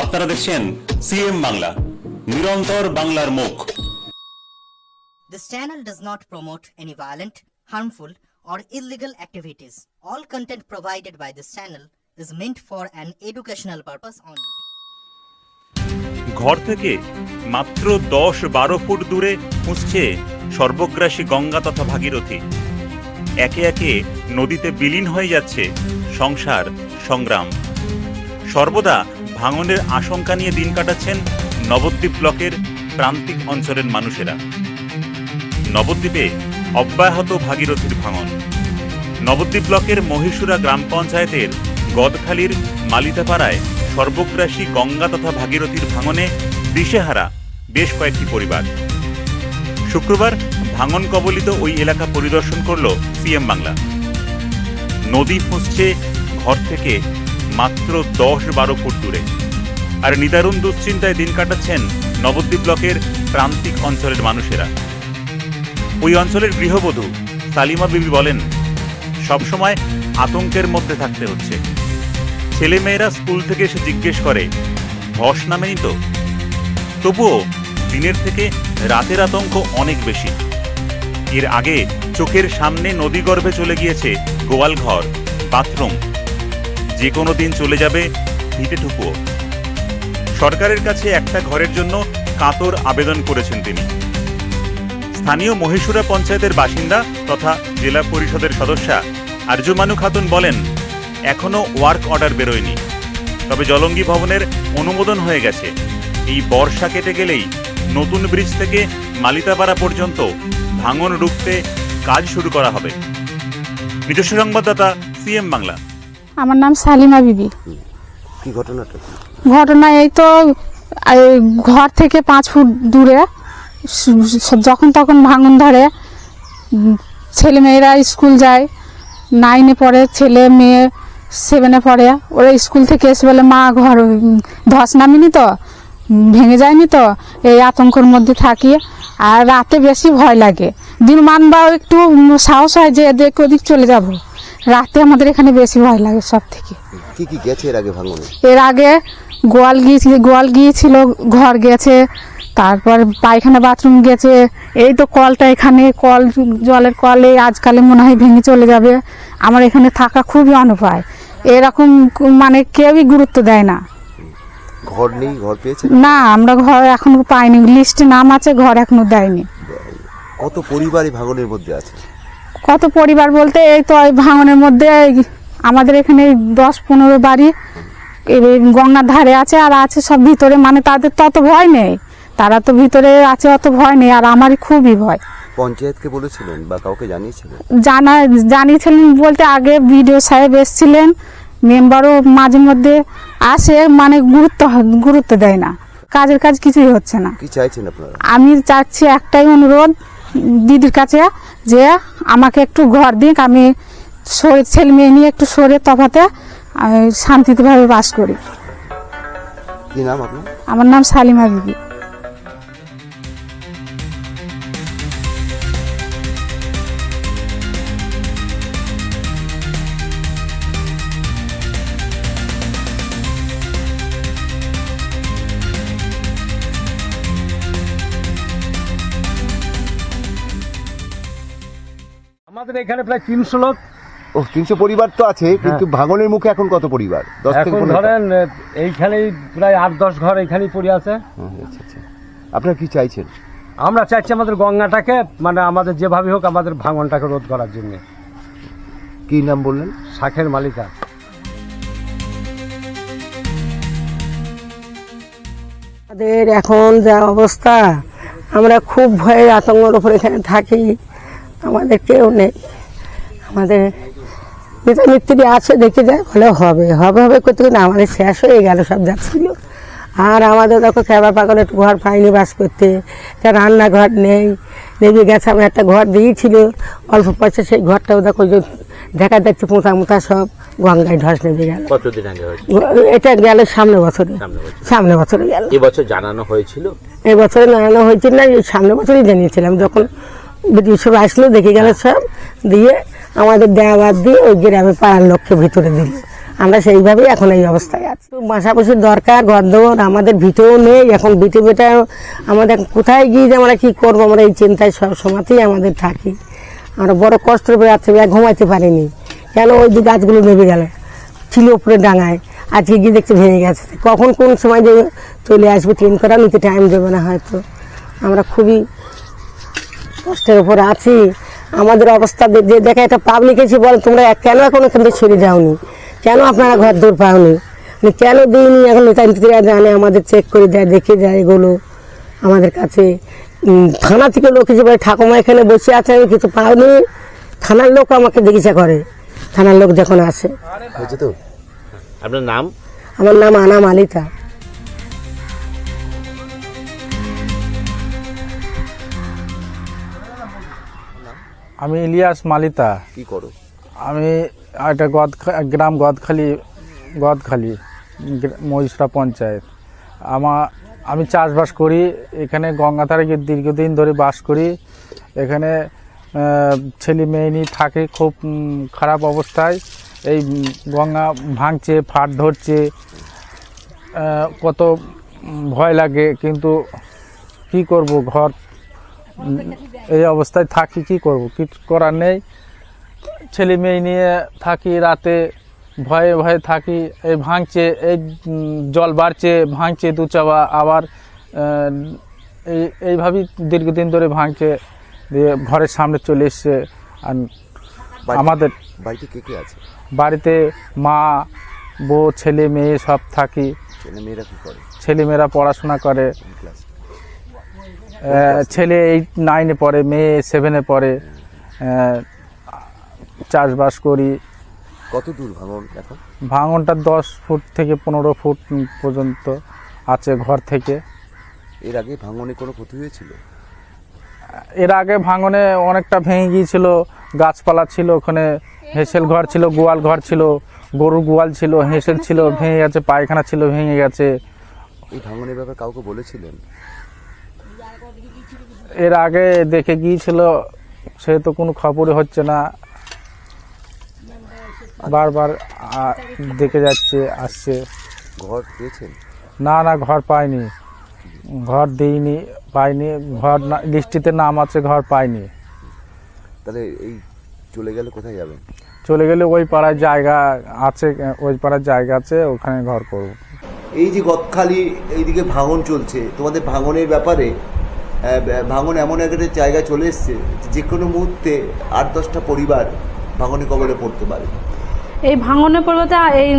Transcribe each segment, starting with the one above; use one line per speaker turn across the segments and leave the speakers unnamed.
আপনারা দেখছেন সিএম বাংলা নিরন্তর বাংলার মুখ।
This channel does not promote any violent harmful or illegal activities all content provided by this channel is meant for an educational purpose only
ঘর থেকে মাত্র দশ বারো ফুট দূরে পুঁচছে সর্বগ্রাসী গঙ্গা তথা ভাগীরথী। একে একে নদীতে বিলীন হয়ে যাচ্ছে সংসার সংগ্রাম। সর্বদা ভাঙনের আশঙ্কা নিয়ে দিন কাটাচ্ছেন নবদ্বীপ ব্লকের প্রান্তিক অঞ্চলের মানুষেরা। নবদ্বীপে অব্যাহত ভাগীরথীর ভাঙন। নবদ্বীপ ব্লকের মহীশুরা গ্রাম পঞ্চায়েতের গদখালির মালিতাপাড়ায় সর্বগ্রাসী গঙ্গা তথা ভাগীরথীর ভাঙনে দিশেহারা বেশ কয়েকটি পরিবার। শুক্রবার ভাঙন কবলিত ওই এলাকা পরিদর্শন করল সিএম বাংলা। নদী ফুঁসছে ঘর থেকে মাত্র দশ বারো ফুট দূরে। আর নিদারুণ দুশ্চিন্তায় দিন কাটাচ্ছেন নবদ্বীপ ব্লকের প্রান্তিক অঞ্চলের মানুষেরা। ওই অঞ্চলের গৃহবধূ সালিমা বিবি বলেন, সবসময় আতঙ্কের মধ্যে থাকতে হচ্ছে। ছেলেমেয়েরা স্কুল থেকে এসে জিজ্ঞেস করে ধস নামেনি তো? তবুও দিনের থেকে রাতের আতঙ্ক অনেক বেশি। এর আগে চোখের সামনে নদীগর্ভে চলে গিয়েছে গোয়াল ঘর বাথরুম যে কোনো দিন চলে যাবে ভিটে ঠুকুও সরকারের কাছে একটা ঘরের জন্য কাতর আবেদন করেছেন তিনি। স্থানীয় মহীশুরা পঞ্চায়েতের বাসিন্দা তথা জেলা পরিষদের সদস্যা আরজুমানু খাতুন বলেন, এখনও ওয়ার্ক অর্ডার বেরোয়নি। তবে জলঙ্গি ভবনের অনুমোদন হয়ে গেছে। এই বর্ষা কেটে গেলেই নতুন ব্রিজ থেকে মালিতাপাড়া পর্যন্ত ভাঙন রুখতে কাজ শুরু করা হবে। নিজস্ব সংবাদদাতা সিএম বাংলা।
আমার নাম সালিমা বিবি।
কি ঘটনাটা?
ঘটনা এই তো ঘর থেকে পাঁচ ফুট দূরে যখন তখন ভাঙন ধরে ছেলেমেয়েরা স্কুল যায় নাইনে পড়ে ছেলে মেয়ে সেভেনে পড়ে ওরা স্কুল থেকে এসে বলে মা ঘর ধস নামিনি তো? ভেঙে যায়নি তো? এই আতঙ্কর মধ্যে থাকি। আর রাতে বেশি ভয় লাগে। দিন মানবাও একটু সাহস হয় যে এদিক ওদিক চলে যাব। রাতে আমাদের এখানে বেশি ভয় লাগে সব থেকে
কি কি গেছে এর আগে ভাঙনে?
এর আগে গোয়াল গিয়েছিল গোয়াল গিয়েছিল ঘর গেছে তারপর পায়খানা বাথরুম গেছে এই তো কলটা এখানে কল জলের কলে আজকালে মনে হয় ভেঙে চলে যাবে। আমার এখানে থাকা খুবই অনুপায় এরকম মানে কেউই গুরুত্ব দেয় না।
ঘর নেই ঘর পেয়েছে?
না আমরা ঘর এখনও পাইনি। লিস্টে নাম আছে ঘর এখনও দেয়নি।
কত পরিবার এই ভাঙনের মধ্যে আছে?
কত পরিবার বলতে এই তো ভাঙনের মধ্যে আমাদের এখানে দশ পনেরো বাড়ি গঙ্গার ধারে আছে আর আছে সব ভিতরে মানে তাদের তো অত ভয় নেই। তারা তো ভিতরে আছে অত ভয় নেই আর আমারই খুবই ভয়।
পঞ্চায়েতকে বলেছিলেন বা কাউকে জানিয়েছিলেন?
জানা জানিয়েছিলেন বলতে আগে ভিডিও সাহেব এসেছিলেন মেম্বারও মাঝে মধ্যে আসে মানে গুরুত্ব গুরুত্ব দেয় না। কাজের কাজ কিছুই হচ্ছে না।
কি চাইছেন আপনারা?
আমি চাচ্ছি একটাই অনুরোধ দিদির কাছে যে আমাকে একটু ঘর দিক আমি ছেলে মেয়ে নিয়ে একটু সরে তফাতে আমি শান্তিতেভাবে বাস করি। আমার নাম শালিমা বিবি
আমাদের এখানে প্রায় তিনশো লোক।
ও তিনশো পরিবার তো আছে কিন্তু ভাঙনের মুখে এখন কত পরিবার? দশ থেকে পনেরো
ধরেন এইখানেই প্রায় আট দশ ঘর এইখানেই পড়ে আছে।
হুম, আচ্ছা আচ্ছা। আপনারা কি চাইছেন?
আমরা চাইছি আমাদের গঙ্গাটাকে মানে আমাদের যেভাবে হোক আমাদের ভাঙনটাকে রোধ করার জন্য।
কি নাম বললেন?
শাখের মালিকা।
আমাদের এখন যা অবস্থা আমরা খুব ভয়ের আতঙ্কের উপর এখানে থাকি। আমাদের কেউ নেই। আমাদের পিতা মিস্ত্রি আছে দেখে যায় বলে হবে। হবে হবে করতে করতে আমাদের শেষ হয়ে গেল সব যাচ্ছিল। আর আমাদের দেখো খেবার পাগল একটু ঘর পাইনি বাস করতে। একটা রান্নাঘর নেই। নেমে গেছে আমি একটা ঘর দিয়েছিল। অল্প পয়সা সেই ঘরটাও দেখো যে দেখা যাচ্ছে পোঁতা মোতা সব গঙ্গায় ধস নেমে গেল।
কতদিন আগে
এটা গেল সামনে বছরে।
সামনে বছরে।
গেল।
এবছর জানানো হয়েছিল?
এই জানানো হয়েছিল না এই সামনে বছরই জানিয়েছিলাম। যখন বিদ্যুৎ সব আসলো দেখে গেল সব দিয়ে আমাদের দেওয়া বাদ দিয়ে ওই গ্রামে পাড়ার লোককে ভিতরে দিল। আমরা সেইভাবেই এখন এই অবস্থায় আছি। পাশাপাশি দরকার ঘর দৌড় আমাদের ভিটেও নেই এখন ভিটে বেটা আমাদের কোথায় গিয়ে যে আমরা কী করব? আমরা এই চিন্তায় সব সময়তেই আমাদের থাকি। আমরা বড় কষ্ট পেয়ে যাচ্ছে ঘুমাইতে পারিনি। কেন? ওই যে গাছগুলো নেমে গেল ছিল উপরে ডাঙায়। আজকে গিয়ে দেখতে ভেঙে গেছে। কখন কোন সময় যে চলে আসবে ট্রেন করা নিতে টাইম দেবে না হয়তো। আমরা খুবই কষ্টের উপর আছি। আমাদের অবস্থা যে দেখে একটা পাবলিক এসে বলে তোমরা কেন এখন এখান থেকে সরে যাওনি? কেন আপনারা ঘর দূর পাওনি? কেন দিইনি? এখন নেতা নেত্রীরা জানে আমাদের চেক করে দেয় দেখে যায় এগুলো আমাদের কাছে। থানা থেকে লোক এসে বলে ঠাকুমা এখানে বসে আছে আমি কিছু পাওনি। থানার লোক আমাকে জিজ্ঞাসা করে। থানার লোক যখন আসে
আপনার নাম?
আমার নাম আনা মালিতা
আমি ইলিয়াস মালিতা।
কি করো?
আমি একটা গদ গ্রাম গদখালি গদখালি মহিষরা পঞ্চায়েত। আমা আমি চাষবাস করি এখানে গঙ্গাধারে গিয়ে দীর্ঘদিন ধরে বাস করি। এখানে ছেলে মেয়ে নিয়ে থাকে খুব খারাপ অবস্থায়। এই গঙ্গা ভাঙছে ফাট ধরছে। কত ভয় লাগে কিন্তু কি করব ঘর এই অবস্থায় থাকি কি করব? কিছু করার নেই? ছেলে মেয়ে নিয়ে থাকি রাতে ভয়ে ভয়ে থাকি এই ভাঙছে এই জল বাড়ছে ভাঙছে দু চাবা আবার এই এইভাবেই দীর্ঘদিন ধরে ভাঙছে দিয়ে ঘরের সামনে চলে এসছে। আর আমাদের
বাড়িতে কে কে আছে?
বাড়িতে মা বউ ছেলে মেয়ে সব থাকি।
ছেলে মেয়েরা কি করে?
ছেলেমেয়েরা পড়াশোনা করে। ছেলে এইট নাইনে পড়ে মেয়ে সেভেনে পড়ে চাষবাস করি।
কত দূর ভাঙন এখন?
ভাঙনটা দশ ফুট থেকে পনেরো ফুট পর্যন্ত আছে ঘর থেকে।
এর আগে ভাঙনে কোনো ক্ষতি হয়েছিল?
এর আগে ভাঙনে অনেকটা ভেঙে গিয়েছিল গাছপালা ছিল ওখানে হেসেল ঘর ছিল গোয়াল ঘর ছিল গরু গোয়াল ছিল হেসেল ছিল ভেঙে গেছে পায়খানা ছিল ভেঙে গেছে।
এই ভাঙনের ব্যাপারে কাউকে বলেছিলেন?
এর আগে দেখে গিয়েছিল সে তো কোনো খবরই হচ্ছে না। বারবার দেখে যাচ্ছে আসছে।
ঘর পেয়েছেন?
না না ঘর পাইনি। ঘর দিইনি পাইনি। ঘর না- লিস্টিতে নাম আছে ঘর পাইনি।
তাহলে এই চলে গেলে কোথায় যাবেন?
চলে গেলে ওই পাড়ায় জায়গা আছে ওই পাড়ার জায়গা আছে ওখানে ঘর করব।
এই যে গদখালি এইদিকে ভাঙন চলছে। তোমাদের ভাঙনের ব্যাপারে ভাঙন এমন একটা জায়গায় চলে এসছে যে কোনো মুহূর্তে আট দশটা পরিবার ভাঙনে কবলে পড়তে পারে।
এই ভাঙনের পর্বতে এই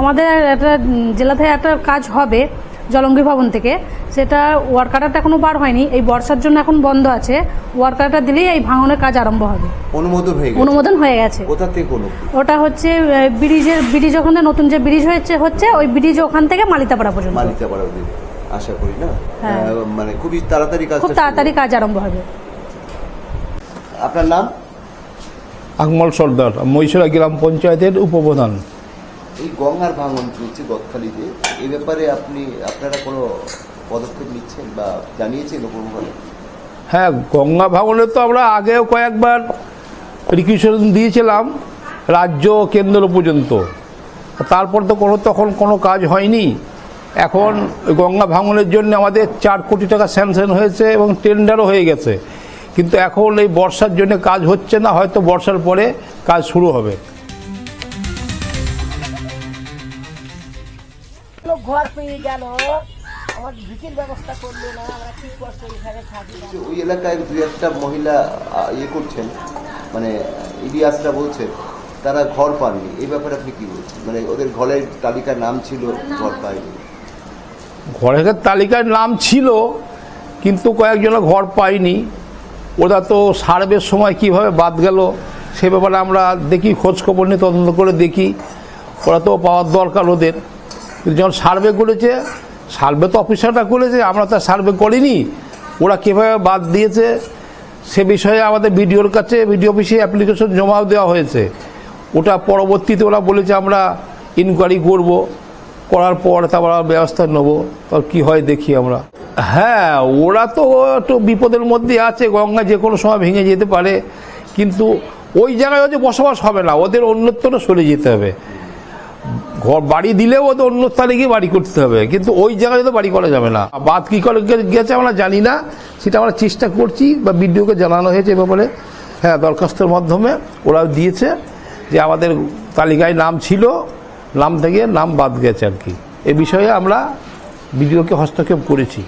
আমাদের একটা জেলা থেকে একটা কাজ হবে জলঙ্গি ভবন থেকে। সেটা ওয়ার্কারটা এখনও বার হয়নি এই বর্ষার জন্য এখন বন্ধ আছে। ওয়ার্কারটা দিলেই এই ভাঙনের কাজ আরম্ভ হবে।
অনুমোদন হয়ে
অনুমোদন হয়ে গেছে।
কোথা থেকে কোনো
ওটা হচ্ছে ব্রিজের ব্রিজ ওখানে নতুন যে ব্রিজ হয়েছে হচ্ছে ওই ব্রিজ ওখান থেকে মালিতাপাড়া পর্যন্ত।
মালিকা পাড়া অবধি। আশা করি না।
হ্যাঁ।
মানে খুবই তাড়াতাড়ি কাজ
খুব তাড়াতাড়ি কাজ আরম্ভ হবে।
আপনার নাম?
আকমল সর্দার মহিষরা গ্রাম পঞ্চায়েতের উপপ্রধান।
এই গঙ্গার ভাঙন চলছে গদখালিতে। এই ব্যাপারে আপনি আপনারা কোনো পদক্ষেপ নিচ্ছেন বা জানিয়েছেন কোনোভাবে
হ্যাঁ গঙ্গা ভাঙনে তো আমরা আগেও কয়েকবার রিকুয়েশন দিয়েছিলাম রাজ্য কেন্দ্র পর্যন্ত। তারপর তো কোনো তখন কোনো কাজ হয়নি। এখন গঙ্গা ভাঙনের জন্য আমাদের চার কোটি টাকা স্যাংশন হয়েছে এবং টেন্ডারও হয়ে গেছে। কিন্তু এখন এই বর্ষার জন্য কাজ হচ্ছে না হয়তো বর্ষার পরে কাজ শুরু হবে।
ঘর পেয়ে গেল আমার ভিটির ব্যবস্থা করল না আমরা কি কষ্ট এখানে থাকি
ওই এলাকায় দুই একটা মহিলা ইয়ে করছেন মানে ইলিয়াসরা বলছেন তারা ঘর পাননি। এই ব্যাপারে আপনি কি বলছেন? মানে ওদের ঘরের তালিকার নাম ছিল ঘর পায়নি।
ঘরের তালিকায় নাম ছিল, কিন্তু কয়েকজনের ঘর পাইনি। ওরা তো সার্ভের সময় কীভাবে বাদ গেল, সে ব্যাপারে আমরা দেখি খোঁজ খবর নিয়ে তদন্ত করে দেখি। ওরা তো পাওয়ার দরকার ওদের। কিন্তু যখন সার্ভে করেছে, সার্ভে তো অফিসাররা করেছে, আমরা তো সার্ভে করিনি। ওরা কীভাবে বাদ দিয়েছে, সে বিষয়ে আমাদের বিডিওর কাছে, বিডিও অফিসে অ্যাপ্লিকেশন জমাও দেওয়া হয়েছে। ওটা পরবর্তীতে ওরা বলেছে, আমরা ইনকোয়ারি করব। করার পর তারপর ব্যবস্থা নেব। তার কি হয় দেখি আমরা। হ্যাঁ ওরা তো একটু বিপদের মধ্যে আছে, গঙ্গা যে কোনো সময় ভেঙে যেতে পারে। কিন্তু ওই জায়গায় ওদের বসবাস হবে না, ওদের অন্যত্র সরে যেতে হবে। ঘর, বাড়ি দিলেও ওদের অন্য স্থানে গিয়ে বাড়ি করতে হবে, কিন্তু ওই জায়গায় তো বাড়ি করা যাবে না। বাদ কী করে গেছে আমরা জানি না, সেটা আমরা চেষ্টা করছি বা বিডিওকে জানানো হয়েছে এ ব্যাপারে। হ্যাঁ দরখাস্তের মাধ্যমে ওরা দিয়েছে যে আমাদের তালিকায় নাম ছিল নাম থেকে নাম বাদ গেছে আর কি। এ বিষয়ে আমরা বিডিওকে হস্তক্ষেপ করেছি।